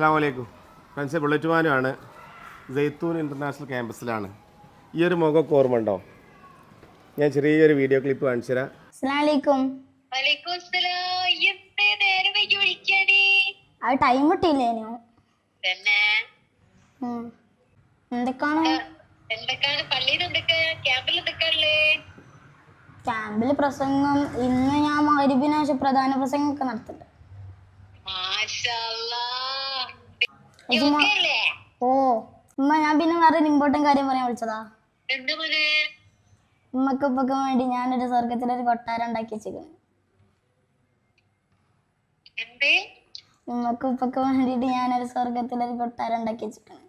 അസ്സാം വലൈക്കും friends ബുള്ളറ്റുമാനുമാണ്. ജയ്ത്തൂൻ international ക്യാമ്പസിലാണ് ഈ ഒരു മുഖമൊക്കെ ഓർമ്മ ഉണ്ടോ? ഞാൻ ചെറിയൊരു വീഡിയോ ക്ലിപ്പ് കാണിച്ചു തരാം. അസ്സലാമലൈക്കും? അത് ടൈം കിട്ടിയില്ലേനു. എന്തൊക്കെയാണ് ക്യാമ്പിൽ പ്രസംഗം. ഇന്ന് ഞാൻ മകരിബിന് പ്രധാന പ്രധാന പ്രസംഗമൊക്കെ നടത്തുന്നുണ്ട്. ഓ ഉമ്മ ഞാൻ പിന്നെ വേറെ ഇമ്പോർട്ടന്റ് കാര്യം പറയാൻ വിളിച്ചതാ. ഉമ്മക്ക് ഉപ്പക്കും വേണ്ടി ഞാനൊരു സ്വർഗത്തിലൊരു കൊട്ടാരം ഉണ്ടാക്കി വെച്ചിരിക്കുന്നു ഉമ്മക്ക് ഉപ്പക്ക് വേണ്ടിട്ട് ഞാനൊരു സ്വർഗത്തിലൊരു കൊട്ടാരം ഉണ്ടാക്കി വെച്ചിരിക്കുന്നു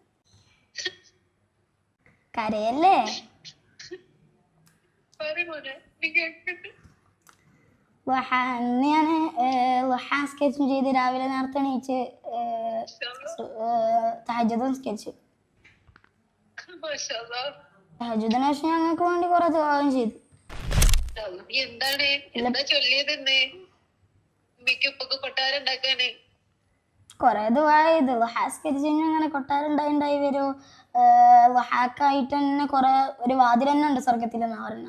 കരയല്ലേ? ഞാൻ സ്കെച്ചും ചെയ്ത് രാവിലെ നേരത്തെ എണീച്ച് തഹജതും സ്കെച്ച് തഹജുദിനെ ശേഷം ഞങ്ങൾക്ക് വേണ്ടി കുറെ ദുവാകം ചെയ്തു. കൊറേ എന്താണ്? എന്താ ചൊല്ലിയത് ഇന്ന്? ഉമ്മയ്ക്ക് ഉപ്പൊക്കെ കൊട്ടാരം ഉണ്ടാക്കാന്. കുറെ വഹ സ്കെച്ച് കഴിഞ്ഞാൽ അങ്ങനെ കൊട്ടാരം ഉണ്ടായി ഉണ്ടായി വരും. വഹാക്കായിട്ട് തന്നെ കൊറേ ഒരു വാതിൽ തന്നെ ഉണ്ട് സ്വർഗത്തിൽ എന്നാ പറഞ്ഞ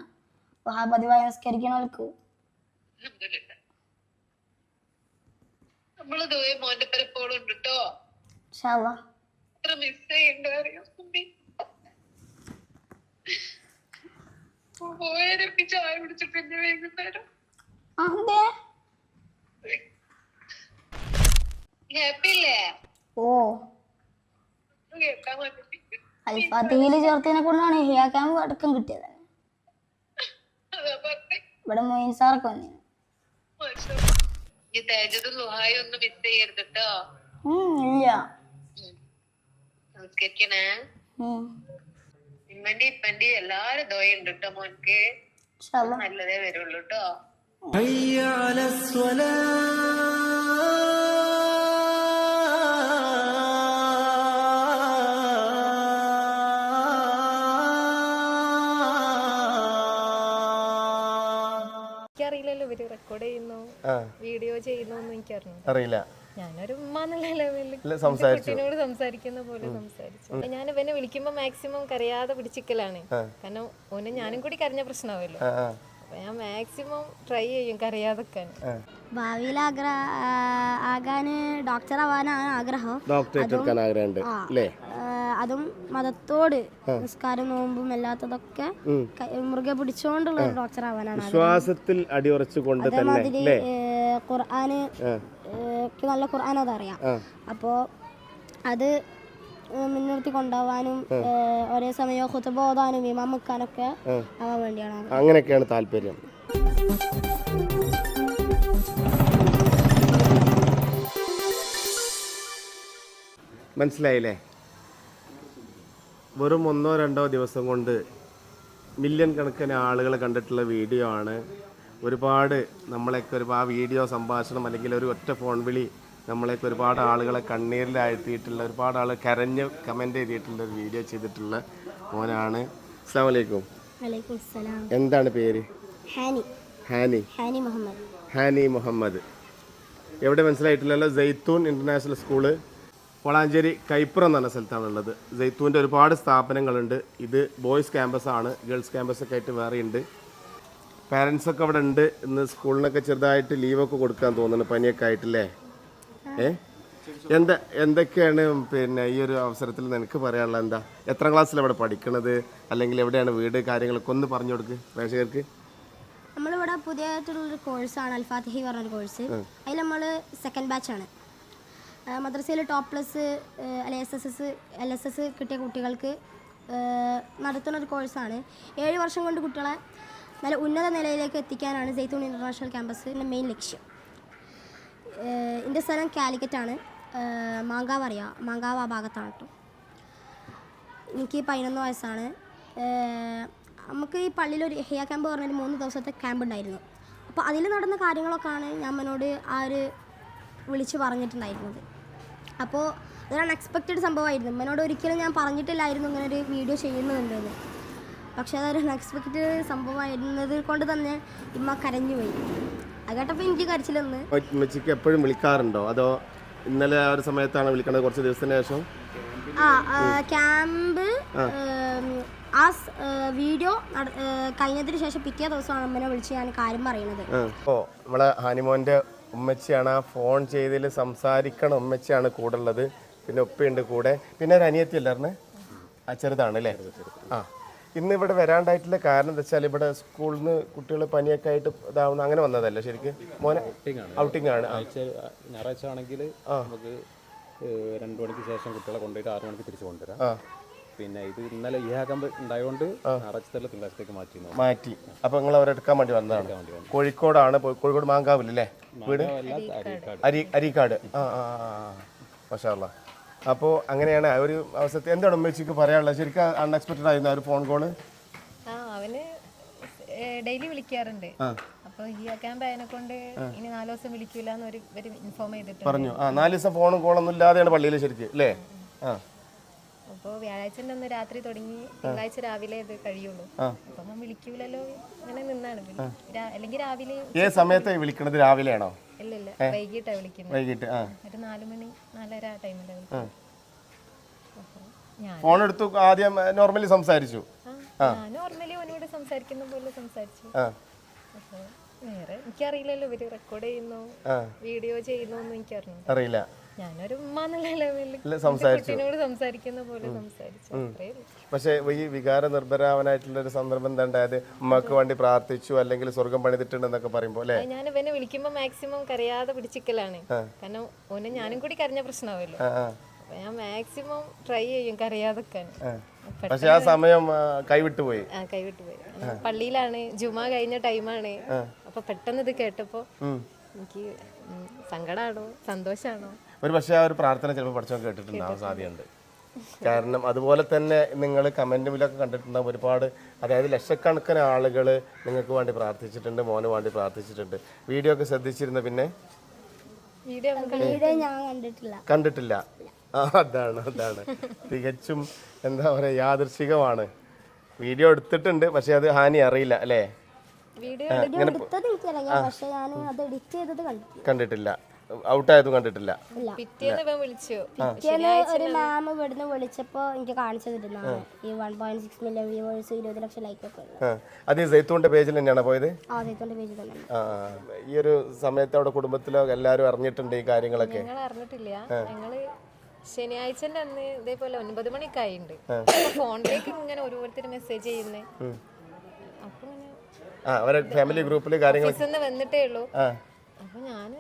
ലുഹാ പതിവായി നിസ്കരിക്കണവർക്ക്. നമ്മൾ മോന്റെ പരപ്പോളുണ്ട് കേട്ടോ ചായ കുടിച്ചു പിന്നെ വൈകുന്നേരം. ഓ. അൽഫാത്തിയിൽ ചേർത്തതിനെ കൊണ്ടാണ് ഹിയാ ക്യാമ്പ് അടക്കം കിട്ടിയത്. ഇവിടെ മൊയിൻ സാറൊക്കെ വന്നിരുന്നു ഇല്ല. നമസ്കരിക്കണേ ഉം. ഇമ്മന്റെ ഇപ്പന്റെ എല്ലാരും ദോയുണ്ട് കേട്ടോ മോൻക്ക്. ഇൻഷാല്ലാ. നല്ലതേ വരുള്ളൂ കേട്ടോ എനിക്കറിയില്ലല്ലോ ഇവർ റെക്കോർഡ് ചെയ്യുന്നു വീഡിയോ ചെയ്യുന്നു എനിക്കറിയില്ല എനിക്കറിഞ്ഞു അറിയില്ല. ഞാനൊരു ഉമ്മ എന്നുള്ള ലെവലിൽ കുട്ടീനോട് സംസാരിക്കുന്ന പോലെ സംസാരിച്ചു. ഞാൻ ഇവനെ വിളിക്കുമ്പോ മാക്സിമം കരയാതെ പിടിച്ചിക്കലാണ്. കാരണം ഓനെ ഞാനും കൂടി കരഞ്ഞ പ്രശ്നമാവല്ലോ. അപ്പൊ ഞാൻ മാക്സിമം ട്രൈ ചെയ്യും കരയാതെക്കാൻ ഭാവിയിൽ ആഗ്ര ആകാൻ ഡോക്ടർ ആവാനാണ് ആഗ്രഹം. ഡോക്ടറേറ്റ് എടുക്കാൻ ആഗ്രഹമുണ്ട് അല്ലേ? അതും മതത്തോട് നിസ്കാരം നോമ്പും അല്ലാത്തതൊക്കെ മുറുകെ പിടിച്ചുകൊണ്ടുള്ള ഡോക്ടർ ആവാനാണ് വിശ്വാസത്തിൽ അടിയുറച്ചുകൊണ്ട് തന്നെ ഖുർആന് എനിക്ക് നല്ല ഖുർആൻ അതറിയാം. അപ്പോൾ അത് മുൻനിർത്തി കൊണ്ടുപോകാനും ഒരേ സമയം ഹുത്തുബ ഓതാനും ഇമാം വെക്കാനൊക്കെ ആവാൻ വേണ്ടിയാണ്. അങ്ങനെയൊക്കെയാണ് താല്പര്യം. മനസ്സിലായില്ലേ? വെറും ഒന്നോ രണ്ടോ ദിവസം കൊണ്ട് മില്യൺ കണക്കിന് ആളുകൾ കണ്ടിട്ടുള്ള വീഡിയോ ആണ് ഒരുപാട് നമ്മളെയൊക്കെ ഒരു ആ വീഡിയോ സംഭാഷണം അല്ലെങ്കിൽ ഒരു ഒറ്റ ഫോൺ വിളി നമ്മളെയൊക്കെ ഒരുപാട് ആളുകളെ കണ്ണീരിലാഴ്ത്തിയിട്ടുള്ള ഒരുപാട് ആൾ കരഞ്ഞ് കമന്റ് ചെയ്തിട്ടുള്ള ഒരു വീഡിയോ ചെയ്തിട്ടുള്ള മോനാണ്. അസ്സാം വലൈക്കും എന്താണ് പേര്? ഹാനി. ഹാനി. ഹാനി മുഹമ്മദ്. ഹാനി മുഹമ്മദ്. എവിടെ മനസ്സിലായിട്ടില്ലല്ലോ? ജയ്ത്തൂൻ ഇന്റർനാഷണൽ സ്കൂൾ വളാഞ്ചേരി കൈപ്പുറം എന്ന് പറഞ്ഞ സ്ഥലത്താണുള്ളത്. ജയ്ത്തൂന്റെ ഒരുപാട് സ്ഥാപനങ്ങളുണ്ട്. ഇത് ബോയ്സ് ക്യാമ്പസ് ആണ് ഗേൾസ് ക്യാമ്പസ് ഒക്കെ ആയിട്ട് വേറെ ഉണ്ട് പാരൻസ് ഒക്കെ അവിടെ ഉണ്ട് ഇന്ന് സ്കൂളിനൊക്കെ ചെറുതായിട്ട് ലീവൊക്കെ കൊടുക്കാൻ തോന്നുന്നു പനിയൊക്കെ ആയിട്ടില്ലേ? ഏ? എന്താ എന്തൊക്കെയാണ് പിന്നെ ഈ ഒരു അവസരത്തിൽ നിനക്ക് പറയാനുള്ളത്? എന്താ എത്ര ക്ലാസ്സിൽ അവിടെ പഠിക്കണത്? അല്ലെങ്കിൽ എവിടെയാണ് വീട് കാര്യങ്ങളൊക്കെ ഒന്ന് പറഞ്ഞു കൊടുക്ക് പ്രേക്ഷകർക്ക്. നമ്മളിവിടെ പുതിയതായിട്ടുള്ളൊരു കോഴ്സാണ് അൽഫാത്തിഹി പറഞ്ഞൊരു കോഴ്സ് അതിൽ നമ്മൾ സെക്കൻഡ് ബാച്ചാണ് മദ്രസയിൽ ടോപ്പ് പ്ലസ് അല്ലെ S S S L S S കിട്ടിയ കുട്ടികൾക്ക് നടത്തുന്ന ഒരു കോഴ്സാണ് ഏഴ് വർഷം കൊണ്ട് കുട്ടികളെ നല്ല ഉന്നത നിലയിലേക്ക് എത്തിക്കാനാണ് ജയ്ത്തൂൺ ഇന്റർനാഷണൽ ക്യാമ്പസിന്റെ മെയിൻ ലക്ഷ്യം. എന്റെ സ്ഥലം കാലിക്കറ്റാണ്. മാങ്കാവ് അറിയാം. മാങ്കാവ് ആ ഭാഗത്താണ് കേട്ടോ എനിക്ക് പതിനൊന്ന് വയസ്സാണ്. നമുക്ക് ഈ പള്ളിയിലൊരു ഹെയ ക്യാമ്പ് പറഞ്ഞൊരു മൂന്ന് ദിവസത്തെ ക്യാമ്പ് ഉണ്ടായിരുന്നു. അപ്പോൾ അതിൽ നടന്ന കാര്യങ്ങളൊക്കെയാണ് ഞാൻ മനോട് ആ ഒരു വിളിച്ച് പറഞ്ഞിട്ടുണ്ടായിരുന്നത്. അപ്പോൾ അതൊരു അൺഎക്സ്പെക്റ്റഡ് സംഭവമായിരുന്നു. മനോട് ഒരിക്കലും ഞാൻ പറഞ്ഞിട്ടില്ലായിരുന്നു ഇങ്ങനെ ഒരു വീഡിയോ ചെയ്യുന്നുണ്ടെന്ന്. പക്ഷേ അതൊരു അൺഎക്സ്പെക്റ്റഡ് സംഭവമായിരുന്നത് കൊണ്ട് തന്നെ ഇമ്മ കരഞ്ഞു പോയി. അത് കേട്ടപ്പോൾ എനിക്ക് കരച്ചിലൊന്ന്. ഉമ്മച്ചിക്ക് എപ്പോഴും വിളിക്കാറുണ്ടോ? അതോ ഇന്നലെ ആ ഒരു സമയത്താണ് വിളിക്കണത് കുറച്ച് ദിവസത്തിന് ശേഷം? ആ ക്യാമ്പ് ആ. വീഡിയോ കഴിഞ്ഞതിന് ശേഷം പിറ്റേ ദിവസമാണ് അമ്മനെ വിളിച്ച് ഞാൻ കാര്യം പറയുന്നത്. അപ്പോൾ നമ്മളെ ഹാനിമോന്റെ ഉമ്മച്ചിയാണ് ആ ഫോൺ ചെയ്തതിൽ സംസാരിക്കണ ഉമ്മച്ചിയാണ് കൂടെ ഉള്ളത് പിന്നെ ഉപ്പയുണ്ട് കൂടെ. പിന്നെ ഒരു അനിയത്തി അല്ലായിരുന്നേ ആ ചെറുതാണ് അല്ലേ? ആ. ഇന്ന് ഇവിടെ വരാണ്ടായിട്ടുള്ള കാരണം എന്താ വെച്ചാൽ ഇവിടെ സ്കൂളിൽ നിന്ന് കുട്ടികൾ പനിയൊക്കെ ആയിട്ട് ഇതാവുന്ന അങ്ങനെ വന്നതല്ല ശരിക്കും? മോനെ? ഔട്ടിംഗ് ആണ് ആ. ഞായറാഴ്ച ആണെങ്കിൽ നമുക്ക് രണ്ടു മണിക്ക് ശേഷം കുട്ടികളെ കൊണ്ടുപോയിട്ട് ആറു മണിക്ക് തിരിച്ചു കൊണ്ടുവരാം. പിന്നെ ഇത് ഇന്നലെ ഈ ആകമ്പ് ഉണ്ടായതുകൊണ്ട് ഞായറാഴ്ച തിങ്കളാഴ്ചത്തേക്ക് മാറ്റി മാറ്റി. അപ്പോൾ നിങ്ങൾ അവരെ എടുക്കാൻ വേണ്ടി വന്നതാണ്. കോഴിക്കോടാണ് കോഴിക്കോട് മാങ്കാവില്ലേ വീട്? അരി അരിക്കാട്. ആ ആ മഷാല്ല അപ്പോൾ അങ്ങനെയാണ് ആ ഒരു അവസരത്തിൽ. എന്താണ് ഉമ്മച്ചിക്ക് പറയാനുള്ളത്? ശരിക്കും അൺഎക്സ്പെക്റ്റഡ് ആയിരുന്നു ആ ഒരു ഫോൺ കോൾ ആ അവന് ഡെയിലി വിളിക്കാറുണ്ട്. അപ്പൊ ഈ ക്യാമ്പ് ആയതിനെ കൊണ്ട് ഇനി നാല് ദിവസം വിളിക്കൂല എന്ന് ഒരു ഇൻഫോം ചെയ്തിട്ടുണ്ട്. പറഞ്ഞു. ആ നാല് ദിവസം ഫോണും കോളൊന്നും ഇല്ലാതെയാണ് പള്ളിയിൽ ശരിക്കും അല്ലേ? ആ. അപ്പോൾ വ്യാഴാഴ്ചന്റെ അന്ന് രാത്രി തുടങ്ങി തിങ്കളാഴ്ച രാവിലെ ഇത് കഴിയുള്ളൂ. അപ്പൊ വിളിക്കൂലല്ലോ അങ്ങനെ നിന്നാണ്. അല്ലെങ്കിൽ രാവിലെ ഏത് സമയത്താണ് വിളിക്കണത്? രാവിലെയാണോ? വൈകിട്ട് ആ. ഫോൺ എടുത്തു ആദ്യം നോർമലി സംസാരിച്ചു. നോർമലി സംസാരിക്കുന്ന പോലെ സംസാരിച്ചു. വേറെ എനിക്കറിയില്ലല്ലോ ഇവർ റെക്കോർഡ് ചെയ്യുന്നു വീഡിയോ ചെയ്യുന്നു എനിക്കറിയില്ല അറിയില്ല. ഞാനൊരു ഉമ്മ എന്നുള്ള ലെവലിൽ ഇല്ല, സംസാരിച്ചു. സംസാരിക്കുന്ന പോലെ സംസാരിച്ചു പക്ഷേ ഈ വികാര നിർഭരാവനായിട്ടുള്ള ഒരു സന്ദർഭം എന്താ ഉണ്ടായത് ഉമ്മക്ക് വേണ്ടി പ്രാർത്ഥിച്ചു അല്ലെങ്കിൽ സ്വർഗം പണിതിട്ടുണ്ടെന്നൊക്കെ പറയുമ്പോൾ അല്ലേ? ഞാൻ ഇവനെ വിളിക്കുമ്പോ മാക്സിമം കരയാതെ പിടിച്ചിക്കലാണ്. കാരണം ഓനെ ഞാനും കൂടി കരഞ്ഞ പ്രശ്നമാവല്ലോ. ഞാൻ മാക്സിമം ട്രൈ ചെയ്യും കരയാതെക്കാൻ പക്ഷെ ആ സമയം കൈവിട്ടു പോയി കൈവിട്ടു പോയി പള്ളിയിലാണ് ജുമ കഴിഞ്ഞ ടൈമാണ്. അപ്പൊ പെട്ടെന്ന് ഇത് കേട്ടപ്പോ എനിക്ക് സങ്കടാണോ? സന്തോഷാണോ? ഒരു പക്ഷേ ആ ഒരു പ്രാർത്ഥന ചിലപ്പോൾ പഠിച്ചോ കേട്ടിട്ടുണ്ടാവും സാധ്യതയുണ്ട്. കാരണം അതുപോലെ തന്നെ നിങ്ങൾ കമന്റിലൊക്കെ കണ്ടിട്ടുണ്ടാകും ഒരുപാട് അതായത് ലക്ഷക്കണക്കിന് ആളുകൾ നിങ്ങൾക്ക് വേണ്ടി പ്രാർത്ഥിച്ചിട്ടുണ്ട് മോന് വേണ്ടി പ്രാർത്ഥിച്ചിട്ടുണ്ട്. വീഡിയോ ഒക്കെ ശ്രദ്ധിച്ചിരുന്ന പിന്നെ? വീഡിയോ വീഡിയോ ഞാൻ കണ്ടിട്ടില്ല. അതാണ് അതാണ്. തികച്ചും എന്താ പറയുക യാദൃശികമാണ്. വീഡിയോ എടുത്തിട്ടുണ്ട് പക്ഷെ അത് ഹാനി അറിയില്ല അല്ലേ? വീഡിയോ വീഡിയോ എടുത്തത് എനിക്കറിയാം പക്ഷെ ഞാൻ അത് എഡിറ്റ് ചെയ്തത് കണ്ടിട്ടില്ല. കണ്ടിട്ടില്ല. ഔട്ടായതും കണ്ടിട്ടില്ല. പിറ്റേന്ന് ഇവൻ വിളിച്ചു. പിറ്റേന്ന് ഒരു മാം ഇവിടുന്ന് വിളിച്ചപ്പോ എനിക്ക് കാണിച്ചു ഈ one point six million viewers ഇരുപത് ലക്ഷം ലൈക്ക് ഒക്കെ ഉള്ളത് ആ. അത് ഈ ജെയ്ത്തൂന്റെ പേജിൽ തന്നെയാണ് പോയത്? ആദ്യത്തെ പേജ് തന്നെ. ആ ആ. ഈ ഒരു സമയത്ത് അവിടെ കുടുംബത്തിലോ എല്ലാവരും അറിഞ്ഞിട്ടുണ്ട് ഈ കാര്യങ്ങളൊക്കെ? ഞങ്ങൾ അറിഞ്ഞിട്ടില്ല. ഞങ്ങൾ ശനിയാഴ്ചന്റെ അന്ന് ഇതേപോലെ ഒൻപത് മണിക്കായിണ്ട്. ഫോണിലേക്ക് ഇങ്ങനെ ഓരോരുത്തർ മെസ്സേജ് ചെയ്യുന്നേ. അപ്പൊ ആ അവരെ ഫാമിലി ഗ്രൂപ്പിൽ കാര്യങ്ങൾ വന്നിട്ടേ ഉള്ളൂ. ആ. അപ്പൊ ഞാൻ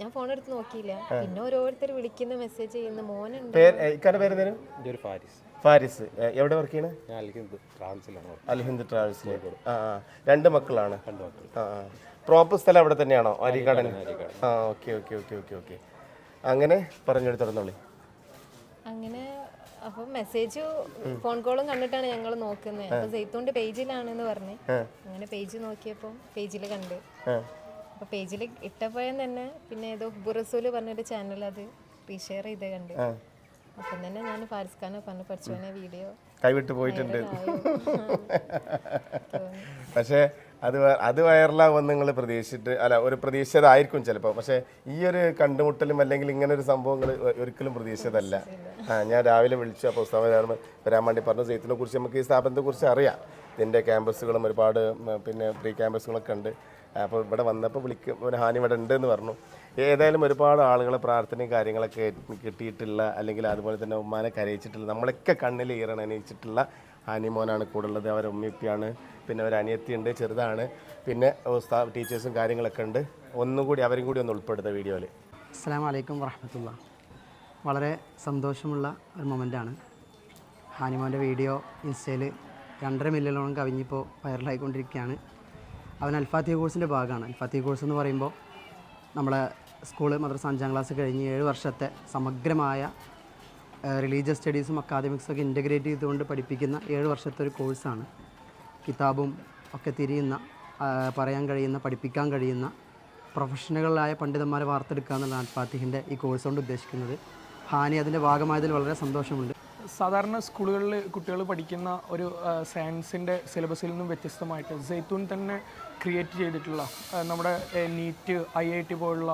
ഞാൻ ഫോൺ എടുത്ത് നോക്കിയില്ല. പിന്നെ ഓരോരുത്തർ വിളിക്കുന്ന മെസ്സേജ് ചെയ്യുന്ന. മോനുണ്ട്. പേര് ഇക്കാരുടെ പേര് തരും എന്റെ ഒരു ഫാരിസ്. ഫാരിസ്. എവിടെ വർക്ക് ചെയ്യണേ? ഞാൻ അല്ലെങ്കിൽ ട്രാവൽസിലാണ്. അൽഹിന്ദ് ട്രാവൽസിലേക്ക് ആ ആ. രണ്ട് മക്കളാണ്. ആ ആ. പ്രോപ്പർ സ്ഥലം അവിടെ തന്നെയാണോ? അരിക്കാടൻ ആ okay okay okay okay okay അങ്ങനെ പറഞ്ഞെടുത്തോളി അങ്ങനെ അപ്പൊ മെസ്സേജ് ഫോൺ കോളും കണ്ടിട്ടാണ് ഞങ്ങൾ നോക്കുന്നത്. അപ്പൊ സെയ്ത്തോണ്ട് പേജിലാണെന്ന് പറഞ്ഞു. അങ്ങനെ പേജ് നോക്കിയപ്പോ പേജിൽ കണ്ട്. ആ അപ്പൊ പേജിൽ ഇട്ടപ്പോഴും തന്നെ പിന്നെ ഏതോ ബുറസൂൽ പറഞ്ഞൊരു ചാനൽ അത് റീഷെയർ ചെയ്ത് കണ്ട്. അപ്പം തന്നെ ഞാൻ ഫാരിസ് ഖാനെ പറഞ്ഞു പഠിച്ചോനെ വീഡിയോ കൈവിട്ട് പോയിട്ടുണ്ട്. പക്ഷേ അത് അത് വൈറലാകുമെന്ന് നിങ്ങൾ പ്രതീക്ഷിച്ചിട്ട് അല്ല ഒരു പ്രതീക്ഷിച്ചതായിരിക്കും ചിലപ്പോൾ പക്ഷേ ഈ ഒരു കണ്ടുമുട്ടലും അല്ലെങ്കിൽ ഇങ്ങനെ ഒരു സംഭവങ്ങൾ ഒരിക്കലും പ്രതീക്ഷിച്ചതല്ല. ആ ഞാൻ രാവിലെ വിളിച്ചു അപ്പോൾ ഉസ്താദ് വരാൻ വേണ്ടി പറഞ്ഞു സെയ്ത്തിനെ കുറിച്ച് നമുക്ക് ഈ സ്ഥാപനത്തെ കുറിച്ച് അറിയാം. ഇതിന്റെ ക്യാമ്പസുകളും ഒരുപാട് പിന്നെ പ്രീ ക്യാമ്പസുകളൊക്കെ ഉണ്ട്. അപ്പോൾ ഇവിടെ വന്നപ്പോൾ വിളിക്കും ഒരു ഹാനി ഇവിടെ ഉണ്ട് എന്ന് പറഞ്ഞു ഏതായാലും ഒരുപാട് ആളുകൾ പ്രാർത്ഥനയും കാര്യങ്ങളൊക്കെ കിട്ടിയിട്ടുള്ള അല്ലെങ്കിൽ അതുപോലെ തന്നെ ഉമ്മാനെ കരയിച്ചിട്ടുള്ള നമ്മളൊക്കെ കണ്ണിൽ ഈറണനയിച്ചിട്ടുള്ള ഹാനിമോനാണ് കൂടെ ഉള്ളത്. അവരെ ഉമ്മിപ്പിയാണ് പിന്നെ ഒരു അനിയത്തിയുണ്ട് ചെറുതാണ്. പിന്നെ ടീച്ചേഴ്സും കാര്യങ്ങളൊക്കെ ഉണ്ട്. ഒന്നും കൂടി അവരും കൂടി ഒന്ന് ഉൾപ്പെടുത്തുക വീഡിയോയിൽ അസ്സാം വലൈക്കും വറഹമത്തുള്ള. വളരെ സന്തോഷമുള്ള ഒരു മൊമെന്റാണ് ഹാനിമോന്റെ വീഡിയോ ഇൻസ്റ്റയിൽ രണ്ടര മില്യണോളം കവിഞ്ഞിപ്പോൾ വൈറലായിക്കൊണ്ടിരിക്കുകയാണ് അവൻ അൽഫാത്തിയ കോഴ്സിന്റെ ഭാഗമാണ്. അൽഫാത്തിയ കോഴ്സ് എന്ന് പറയുമ്പോൾ നമ്മളെ സ്കൂൾ മദ്രസ അഞ്ചാം ക്ലാസ് കഴിഞ്ഞ് ഏഴ് വർഷത്തെ സമഗ്രമായ റിലീജിയസ് സ്റ്റഡീസും അക്കാദമിക്സും ഒക്കെ ഇന്റഗ്രേറ്റ് ചെയ്തുകൊണ്ട് പഠിപ്പിക്കുന്ന ഏഴ് വർഷത്തെ ഒരു കോഴ്സാണ്. കിതാബും ഒക്കെ തിരിയുന്ന പറയാൻ കഴിയുന്ന പഠിപ്പിക്കാൻ കഴിയുന്ന പ്രൊഫഷണലുകളായ പണ്ഡിതന്മാരെ വാർത്തെടുക്കുക എന്നുള്ളതാണ് ഫാത്തിഹിന്റെ ഈ കോഴ്സ് കൊണ്ട് ഉദ്ദേശിക്കുന്നത്. ഹാനി അതിന്റെ ഭാഗമായതിൽ വളരെ സന്തോഷമുണ്ട്. സാധാരണ സ്കൂളുകളിൽ കുട്ടികൾ പഠിക്കുന്ന ഒരു സയൻസിന്റെ സിലബസിൽ നിന്നും വ്യത്യസ്തമായിട്ട് ജെയ്ത്തൂൺ തന്നെ ക്രിയേറ്റ് ചെയ്തിട്ടുള്ള നമ്മുടെ നീറ്റ് ഐ ഐ ടി പോലുള്ള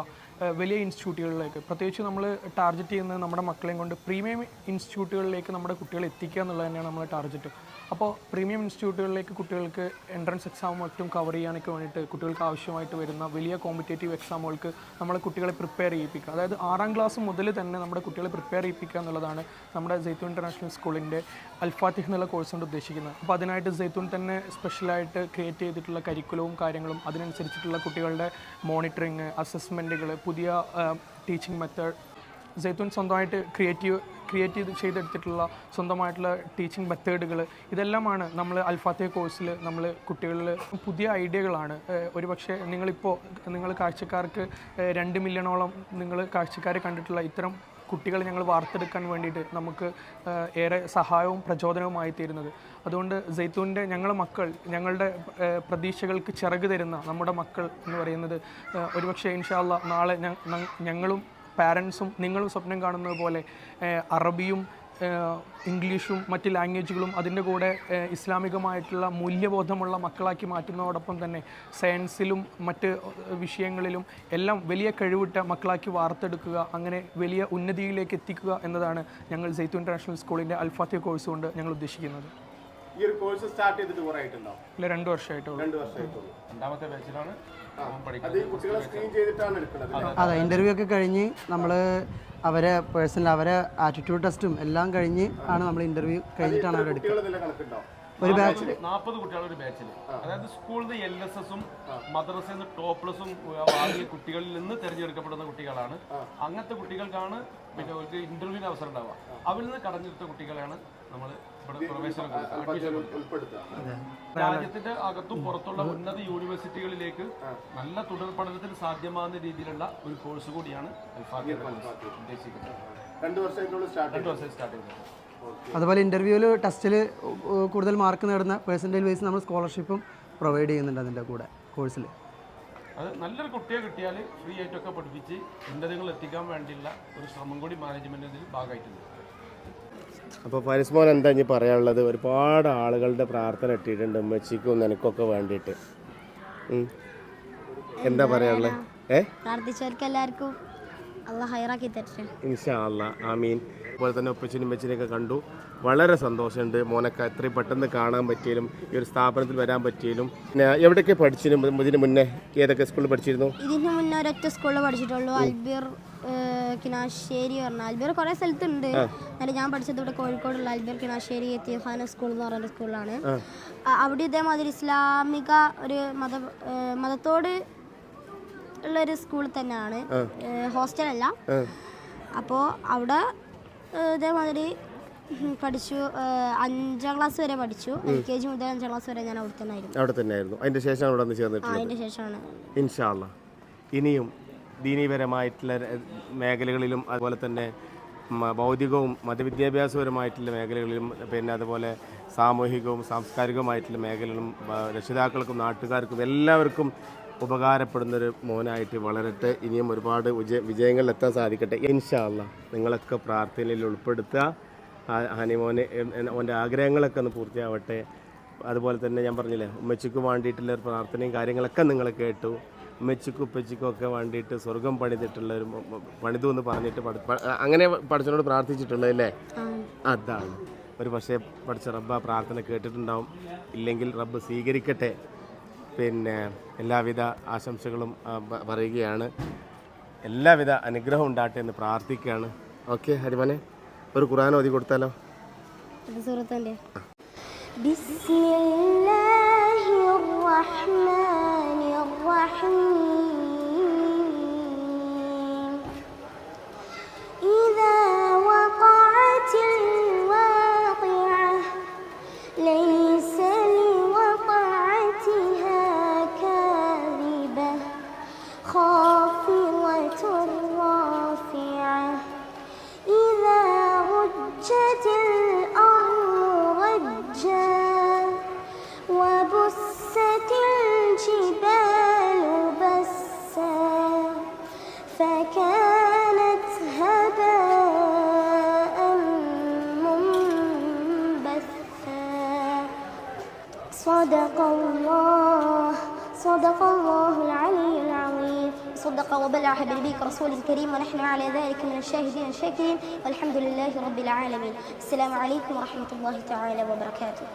വലിയ ഇൻസ്റ്റിറ്റ്യൂട്ടുകളിലേക്ക്. പ്രത്യേകിച്ച് നമ്മൾ ടാർഗറ്റ് ചെയ്യുന്നത് നമ്മുടെ മക്കളെയും കൊണ്ട് പ്രീമിയം ഇൻസ്റ്റിറ്റ്യൂട്ടുകളിലേക്ക് നമ്മുടെ കുട്ടികളെ എത്തിക്കുക എന്നുള്ളത് തന്നെയാണ് നമ്മുടെ ടാർഗറ്റ് അപ്പോൾ പ്രീമിയം ഇൻസ്റ്റിറ്റ്യൂട്ടുകളിലേക്ക് കുട്ടികൾക്ക് എൻട്രൻസ് എക്സാം മറ്റും കവർ ചെയ്യാനൊക്കെ വേണ്ടിയിട്ട് കുട്ടികൾക്ക് ആവശ്യമായിട്ട് വരുന്ന വലിയ കോമ്പറ്റേറ്റീവ് എക്സാമുകൾക്ക് നമ്മളെ കുട്ടികളെ പ്രിപ്പയർ ചെയ്യിപ്പിക്കുക. അതായത് ആറാം ക്ലാസ് മുതൽ തന്നെ നമ്മുടെ കുട്ടികളെ പ്രിപ്പയർ ചെയ്യിപ്പിക്കുക എന്നുള്ളതാണ് നമ്മുടെ ജയ്ത്തു ഇന്റർനാഷണൽ സ്കൂളിന്റെ അൽഫാത്തിഹ് എന്നുള്ള കോഴ്സ് കൊണ്ട് ഉദ്ദേശിക്കുന്നത്. അപ്പോൾ അതിനായിട്ട് സൈത്തൂൺ തന്നെ സ്പെഷ്യലായിട്ട് ക്രിയേറ്റ് ചെയ്തിട്ടുള്ള കരിക്കുലവും കാര്യങ്ങളും അതിനനുസരിച്ചിട്ടുള്ള കുട്ടികളുടെ മോണിറ്ററിങ് അസസ്മെന്റുകൾ പുതിയ ടീച്ചിങ് മെത്തേഡ് സൈത്തൂൺ സ്വന്തമായിട്ട് ക്രിയേറ്റീവ് ക്രിയേറ്റ് ചെയ്ത് ചെയ്തെടുത്തിട്ടുള്ള സ്വന്തമായിട്ടുള്ള ടീച്ചിങ് മെത്തേഡുകൾ ഇതെല്ലാമാണ് നമ്മൾ അൽഫാത്തെ കോഴ്സിൽ നമ്മൾ കുട്ടികളിൽ പുതിയ ഐഡിയകളാണ്. ഒരുപക്ഷെ നിങ്ങളിപ്പോൾ നിങ്ങൾ കാഴ്ചക്കാർക്ക് രണ്ട് മില്യണോളം നിങ്ങൾ കാഴ്ചക്കാരെ കണ്ടിട്ടുള്ള ഇത്തരം കുട്ടികളെ ഞങ്ങൾ വാർത്തെടുക്കാൻ വേണ്ടിയിട്ട് നമുക്ക് ഏറെ സഹായവും പ്രചോദനവുമായി തീരുന്നത്. അതുകൊണ്ട് ജെയ്ത്തൂന്റെ ഞങ്ങളുടെ മക്കൾ ഞങ്ങളുടെ പ്രതീക്ഷകൾക്ക് ചിറക് തരുന്ന നമ്മുടെ മക്കൾ എന്ന് പറയുന്നത് ഒരുപക്ഷെ ഇൻഷാല്ല നാളെ ഞങ്ങളും പാരൻസും നിങ്ങളും സ്വപ്നം കാണുന്നത് പോലെ അറബിയും ഇംഗ്ലീഷും മറ്റ് ലാംഗ്വേജുകളും അതിന്റെ കൂടെ ഇസ്ലാമികമായിട്ടുള്ള മൂല്യബോധമുള്ള മക്കളാക്കി മാറ്റുന്നതോടൊപ്പം തന്നെ സയൻസിലും മറ്റ് വിഷയങ്ങളിലും എല്ലാം വലിയ കഴിവിട്ട മക്കളാക്കി വാർത്തെടുക്കുക അങ്ങനെ വലിയ ഉന്നതിയിലേക്ക് എത്തിക്കുക എന്നതാണ് ഞങ്ങൾ സെയ്ത്തു ഇന്റർനാഷണൽ സ്കൂളിന്റെ അൽഫാത്തിയ കോഴ്സ് കൊണ്ട് ഞങ്ങൾ ഉദ്ദേശിക്കുന്നത്. ഈ ഒരു കോഴ്സ് സ്റ്റാർട്ട് ചെയ്തിട്ട് കുറെ ആയിട്ടുണ്ടാവും ഇല്ല രണ്ട് വർഷമായിട്ടുള്ളൂ. രണ്ട് വർഷമായിട്ടുള്ളൂ. രണ്ടാമത്തെ ബാച്ചിലാണ് അത് ഈ കുട്ടികളെ സ്ക്രീൻ ചെയ്തിട്ടാണ് എടുക്കുന്നത്. അതെ ഇന്റർവ്യൂ ഒക്കെ കഴിഞ്ഞ് നമ്മൾ അവരെ പേഴ്സണൽ അവരെ ആറ്റിറ്റ്യൂഡ് ടെസ്റ്റും എല്ലാം കഴിഞ്ഞ് ആണ് നമ്മൾ ഇന്റർവ്യൂ കഴിഞ്ഞിട്ടാണ് ഇതിലെ കണക്കുണ്ടോ? ഒരു ബാച്ചിൽ നാൽപ്പത് കുട്ടികൾ ഒരു ബാച്ചിൽ അതായത് സ്കൂളിൽ നിന്ന് എൽ എസ് എസും മദ്രസയിൽ നിന്ന് ടോപ്ലസും വാങ്ങിയ കുട്ടികളിൽ നിന്ന് തിരഞ്ഞെടുക്കപ്പെടുന്ന കുട്ടികളാണ്. അങ്ങനത്തെ കുട്ടികൾക്കാണ് പിന്നെ അവർക്ക് ഇന്റർവ്യൂവിന് അവസരം ഉണ്ടാവുക. അവരിൽ നിന്ന് കടഞ്ഞെടുത്ത കുട്ടികളെയാണ് നമ്മൾ ഇവിടെ പ്രവേശനം രാജ്യത്തിന്റെ അകത്തും പുറത്തുള്ള ഉന്നത യൂണിവേഴ്സിറ്റികളിലേക്ക് നല്ല തുടർ പഠനത്തിന് സാധ്യമാകുന്ന രീതിയിലുള്ള ഒരു കോഴ്സ് കൂടിയാണ് ഉദ്ദേശിക്കുന്നത്. രണ്ട് വർഷമായിട്ടുള്ള സ്റ്റാർട്ട് രണ്ട് വർഷം സ്റ്റാർട്ട് ചെയ്തത് അതുപോലെ ഇന്റർവ്യൂവിൽ ടെസ്റ്റിൽ കൂടുതൽ മാർക്ക് നേടുന്ന പേഴ്സന്റേജ് വൈസ് നമ്മൾ സ്കോളർഷിപ്പും പ്രൊവൈഡ് ചെയ്യുന്നുണ്ട് അതിന്റെ കൂടെ കോഴ്സിൽ അത് നല്ലൊരു കുട്ടിയെ കിട്ടിയാൽ ഫ്രീ ആയിട്ടൊക്കെ പഠിപ്പിച്ച് ഉന്നതങ്ങൾ എത്തിക്കാൻ വേണ്ടിയുള്ള ഒരു ശ്രമം കൂടി മാനേജ്മെന്റിൽ ഇതിൽ ഭാഗമായിട്ടുണ്ട്. അപ്പോൾ പരിസ്മോൻ എന്താ ഇനി പറയാനുള്ളത്? ഒരുപാട് ആളുകളുടെ പ്രാർത്ഥന ഇട്ടിട്ടുണ്ട് ഉമ്മച്ചിക്കും നിനക്കൊക്കെ വേണ്ടിയിട്ട്. എന്താ പറയാനുള്ളത്? ഏ? പ്രാർത്ഥിച്ചവർക്ക് എല്ലാവർക്കും അള്ളാഹ് ഹൈറാക്കി തരട്ടെ. ഇൻഷാ അള്ളാ ആമീൻ. അതുപോലെ തന്നെ ഉപ്പച്ചിനും ഉമ്മച്ചിനെയൊക്കെ കണ്ടു. വളരെ സന്തോഷമുണ്ട്. മോനൊക്കെ എത്രയും പെട്ടെന്ന് കാണാൻ പറ്റിയാലും ഈ ഒരു സ്ഥാപനത്തിൽ വരാൻ പറ്റിയാലും. പിന്നെ എവിടെയൊക്കെ പഠിച്ചിരുന്നു? ഇതിന് മുന്നേ ഏതൊക്കെ സ്കൂളിൽ പഠിച്ചിരുന്നു? ഇതിനു മുന്നേ ഒരൊറ്റ സ്കൂളിൽ പഠിച്ചിട്ടുള്ളൂ. അൽബിർ കിനാശ്ശേരി പറഞ്ഞ. അൽബിർ കുറെ സ്ഥലത്തുണ്ട്. എന്നാലും ഞാൻ പഠിച്ചത് ഇവിടെ കോഴിക്കോടുള്ള അൽബീർ കിനാശ്ശേരി എത്തിയഫാന സ്കൂൾ എന്ന് പറയുന്ന സ്കൂളിലാണ്. അവിടെ ഇതേമാതിരി ഇസ്ലാമിക ഒരു മത മതത്തോട് ഉള്ള ഒരു സ്കൂൾ തന്നെയാണ്. ഹോസ്റ്റലല്ല. അപ്പോൾ അവിടെ ഇതേമാതിരി പഠിച്ചു. അഞ്ചാം ക്ലാസ് വരെ പഠിച്ചു. എൽ കെ ജി മുതൽ അഞ്ചാം ക്ലാസ് വരെ ഞാൻ അവിടെ തന്നെ ആയിരുന്നു അവിടെ തന്നെയായിരുന്നു. അതിന്റെ ശേഷം അവിടെ ചേർന്നിട്ടുള്ളത്? അതിന്റെ ശേഷമാണ്. ഇൻഷാല്ല ഇനിയും ദീനീപരമായിട്ടുള്ള മേഖലകളിലും അതുപോലെ തന്നെ ഭൗതികവും മതവിദ്യാഭ്യാസപരമായിട്ടുള്ള മേഖലകളിലും പിന്നെ അതുപോലെ സാമൂഹികവും സാംസ്കാരികവുമായിട്ടുള്ള മേഖലകളിലും ആ, രക്ഷിതാക്കൾക്കും നാട്ടുകാർക്കും എല്ലാവർക്കും ഉപകാരപ്പെടുന്നൊരു മോനായിട്ട് വളരട്ടെ. ഇനിയും ഒരുപാട് വിജയ വിജയങ്ങളിൽ എത്താൻ സാധിക്കട്ടെ ഇൻഷാല്ല നിങ്ങളൊക്കെ പ്രാർത്ഥനയിൽ ഉൾപ്പെടുത്തുക. ഹനിമോനെ ഓന്റെ ആഗ്രഹങ്ങളൊക്കെ ഒന്ന് പൂർത്തിയാവട്ടെ. അതുപോലെ തന്നെ ഞാൻ പറഞ്ഞില്ലേ ഉമ്മച്ചിക്ക് വേണ്ടിയിട്ടുള്ള ഒരു പ്രാർത്ഥനയും കാര്യങ്ങളൊക്കെ നിങ്ങൾ കേട്ടു. ഉമ്മച്ചിക്കും ഉപ്പച്ചിക്കും ഒക്കെ വേണ്ടിയിട്ട് സ്വർഗം പണിതിട്ടുള്ള ഒരു പണിതു എന്ന് പറഞ്ഞിട്ട് അങ്ങനെ പഠിച്ചനോട് പ്രാർത്ഥിച്ചിട്ടുള്ളത് അല്ലേ? അതാണ്. ഒരു പക്ഷേ പഠിച്ച റബ്ബ് ആ പ്രാർത്ഥന കേട്ടിട്ടുണ്ടാവും. ഇല്ലെങ്കിൽ റബ്ബ് സ്വീകരിക്കട്ടെ. പിന്നെ എല്ലാവിധ ആശംസകളും പറയുകയാണ്. എല്ലാവിധ അനുഗ്രഹം ഉണ്ടാകട്ടെ എന്ന് പ്രാർത്ഥിക്കുകയാണ്. ഓക്കെ ഹരിമനെ ഒരു ഖുർആൻ ഓതി കൊടുത്താലോ? സുഹൃത്തിന്റെ وبست الجبال بسا فكانت هباء منبثا. صدق الله صدق الله العلي العظيم. صدق وبلغ بنبيك رسول الكريم ونحن على ذلك من الشاهدين الشاكرين والحمد لله رب العالمين. السلام عليكم ورحمة الله تعالى وبركاته.